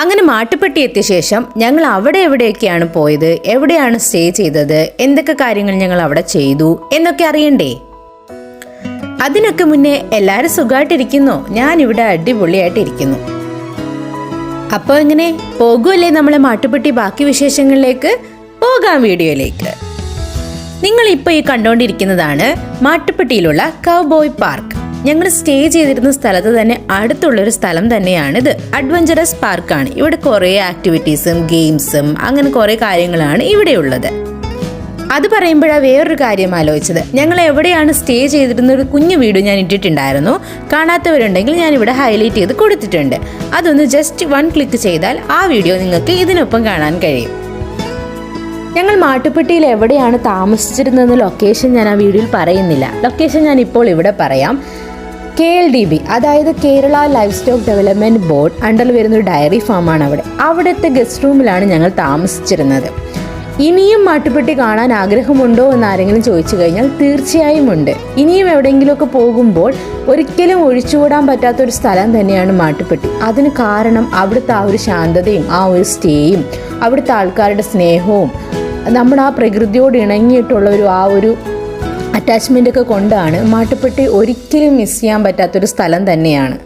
അങ്ങനെ മാട്ടുപ്പെട്ടി എത്തിയ ശേഷം ഞങ്ങൾ അവിടെ എവിടെയൊക്കെയാണ് പോയത്? എവിടെയാണ് സ്റ്റേ ചെയ്തത്? എന്തൊക്കെ കാര്യങ്ങൾ ഞങ്ങൾ അവിടെ ചെയ്തു? എന്നൊക്കെ അറിയണ്ടേ? അതിനൊക്കെ മുന്നേ എല്ലാവരും സുഖമായിട്ടിരിക്കുന്നോ ഞാൻ ഇവിടെ അടിപൊളിയായിട്ടിരിക്കുന്നു. അപ്പോൾ എങ്ങനെ പോകുമല്ലേ നമ്മളെ മാട്ടുപ്പെട്ടി ബാക്കി വിശേഷങ്ങളിലേക്ക്? പോകാം വീഡിയോയിലേക്ക്. നിങ്ങൾ ഇപ്പോൾ ഈ കണ്ടുകൊണ്ടിരിക്കുന്നതാണ് മാട്ടുപ്പെട്ടിയിലുള്ള കൗബോയ് പാർക്ക് ഞങ്ങൾ സ്റ്റേ ചെയ്തിരുന്ന സ്ഥലത്ത് തന്നെ അടുത്തുള്ള ഒരു സ്ഥലം തന്നെയാണ് ഇത് അഡ്വഞ്ചറസ് പാർക്കാണ് ഇവിടെ കുറേ ആക്ടിവിറ്റീസും ഗെയിംസും അങ്ങനെ കുറേ കാര്യങ്ങളാണ് ഇവിടെയുള്ളത്. അത് പറയുമ്പോഴാണ് വേറൊരു കാര്യം ആലോചിച്ചത്. ഞങ്ങൾ എവിടെയാണ് സ്റ്റേ ചെയ്തിരുന്ന ഒരു കുഞ്ഞു വീഡിയോ ഞാൻ ഇട്ടിട്ടുണ്ടായിരുന്നു. കാണാത്തവരുണ്ടെങ്കിൽ ഞാൻ ഇവിടെ ഹൈലൈറ്റ് ചെയ്ത് കൊടുത്തിട്ടുണ്ട്. അതൊന്ന് ജസ്റ്റ് വൺ ക്ലിക്ക് ചെയ്താൽ ആ വീഡിയോ നിങ്ങൾക്ക് ഇതിനൊപ്പം കാണാൻ കഴിയും. ഞങ്ങൾ മാട്ടുപ്പെട്ടിയിൽ എവിടെയാണ് താമസിച്ചിരുന്നതെന്ന് ലൊക്കേഷൻ ഞാൻ ആ വീഡിയോയിൽ പറയുന്നില്ല. ലൊക്കേഷൻ ഞാൻ ഇപ്പോൾ ഇവിടെ പറയാം. കെ എൽ ഡി ബി അതായത് Kerala livestock development board അണ്ടറിൽ വരുന്ന ഒരു ഡയറി ഫാമാണ് അവിടെ. അവിടുത്തെ ഗസ്റ്റ് റൂമിലാണ് ഞങ്ങൾ താമസിച്ചിരുന്നത്. ഇനിയും മാട്ടുപ്പെട്ടി കാണാൻ ആഗ്രഹമുണ്ടോ എന്ന് ആരെങ്കിലും ചോദിച്ചു കഴിഞ്ഞാൽ തീർച്ചയായും ഉണ്ട്. ഇനിയും എവിടെയെങ്കിലുമൊക്കെ പോകുമ്പോൾ ഒരിക്കലും ഒഴിച്ചുകൂടാൻ പറ്റാത്ത ഒരു സ്ഥലം തന്നെയാണ് മാട്ടുപ്പെട്ടി. അതിന് കാരണം അവിടുത്തെ ആ ഒരു ശാന്തതയും ആ ഒരു സ്റ്റേയും അവിടുത്തെ ആൾക്കാരുടെ സ്നേഹവും നമ്മുടെ ആ പ്രകൃതിയോട് ഇണങ്ങിയിട്ടുള്ള ഒരു ആ ഒരു അറ്റാച്ച്മെന്റ് ഒക്കെ കൊണ്ടാണ് മാട്ടുപ്പെട്ടി ഒരിക്കലും മിസ് ചെയ്യാൻ പറ്റാത്തൊരു സ്ഥലം തന്നെയാണ്.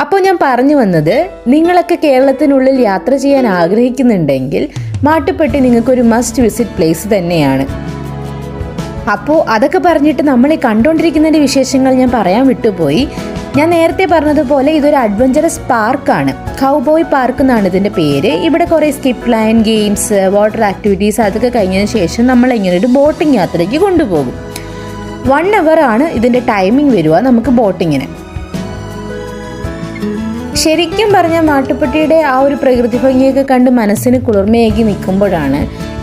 അപ്പോൾ ഞാൻ പറഞ്ഞു വന്നത് നിങ്ങളൊക്കെ കേരളത്തിനുള്ളിൽ യാത്ര ചെയ്യാൻ ആഗ്രഹിക്കുന്നുണ്ടെങ്കിൽ മാട്ടുപ്പെട്ടി നിങ്ങൾക്കൊരു മസ്റ്റ് വിസിറ്റ് പ്ലേസ് തന്നെയാണ്. അപ്പോൾ അതൊക്കെ പറഞ്ഞിട്ട് നമ്മൾ ഈ കണ്ടുകൊണ്ടിരിക്കുന്നതിന്റെ വിശേഷങ്ങൾ ഞാൻ പറയാൻ വിട്ടുപോയി. ഞാൻ നേരത്തെ പറഞ്ഞതുപോലെ ഇതൊരു അഡ്വഞ്ചറസ് പാർക്കാണ് കൗബോയ് പാർക്ക് എന്നാണ് ഇതിന്റെ പേര്. ഇവിടെ കുറേ skip line games water activities അതൊക്കെ കഴിഞ്ഞതിന് ശേഷം നമ്മൾ ഇങ്ങനെ ഒരു ബോട്ടിംഗ് യാത്രയ്ക്ക് കൊണ്ടുപോകും. വൺ അവർ ആണ് ഇതിന്റെ ടൈമിംഗ് വരിക നമുക്ക് ബോട്ടിങ്ങിന്. ശരിക്കും പറഞ്ഞാൽ മാട്ടുപ്പെട്ടിയുടെ ആ ഒരു പ്രകൃതി ഭംഗിയൊക്കെ കണ്ട് മനസ്സിന് കുളിർമയാക്കി നിൽക്കുമ്പോഴാണ്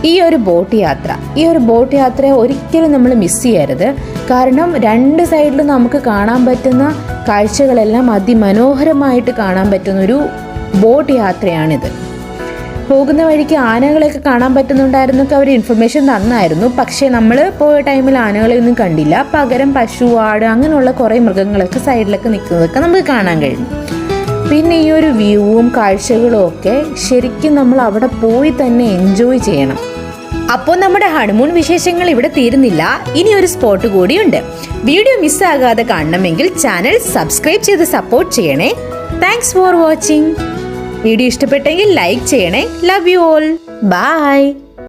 ഈ ഒരു ബോട്ട് യാത്ര. ഈ ഒരു ബോട്ട് യാത്ര ഒരിക്കലും നമ്മൾ മിസ് ചെയ്യരുത്. കാരണം രണ്ട് സൈഡിലും നമുക്ക് കാണാൻ പറ്റുന്ന കാഴ്ചകളെല്ലാം അതിമനോഹരമായിട്ട് കാണാൻ പറ്റുന്ന ഒരു ബോട്ട് യാത്രയാണിത്. പോകുന്ന വഴിക്ക് ആനകളെയൊക്കെ കാണാൻ പറ്റുന്നുണ്ടായിരുന്നൊക്കെ അവർ ഇൻഫർമേഷൻ തന്നായിരുന്നു. പക്ഷേ നമ്മൾ പോയ ടൈമിൽ ആനകളെ ഒന്നും കണ്ടില്ല. പകരം പശു ആട് അങ്ങനെയുള്ള കുറേ മൃഗങ്ങളൊക്കെ സൈഡിലൊക്കെ നിൽക്കുന്നതൊക്കെ നമുക്ക് കാണാൻ കഴിഞ്ഞു. പിന്നെ ഈ ഒരു വ്യൂവും കാഴ്ചകളും ഒക്കെ ശരിക്കും നമ്മൾ അവിടെ പോയി തന്നെ എൻജോയ് ചെയ്യണം. അപ്പോൾ നമ്മുടെ ഹണിമൂൺ വിശേഷങ്ങൾ ഇവിടെ തീരുന്നില്ല. ഇനി ഒരു സ്പോട്ട് കൂടിയുണ്ട് വീഡിയോ മിസ്സാകാതെ കാണണമെങ്കിൽ ചാനൽ സബ്സ്ക്രൈബ് ചെയ്ത് സപ്പോർട്ട് ചെയ്യണേ. താങ്ക്സ് ഫോർ വാച്ചിങ് വീഡിയോ ഇഷ്ടപ്പെട്ടെങ്കിൽ ലൈക്ക് ചെയ്യണേ. Love you all bye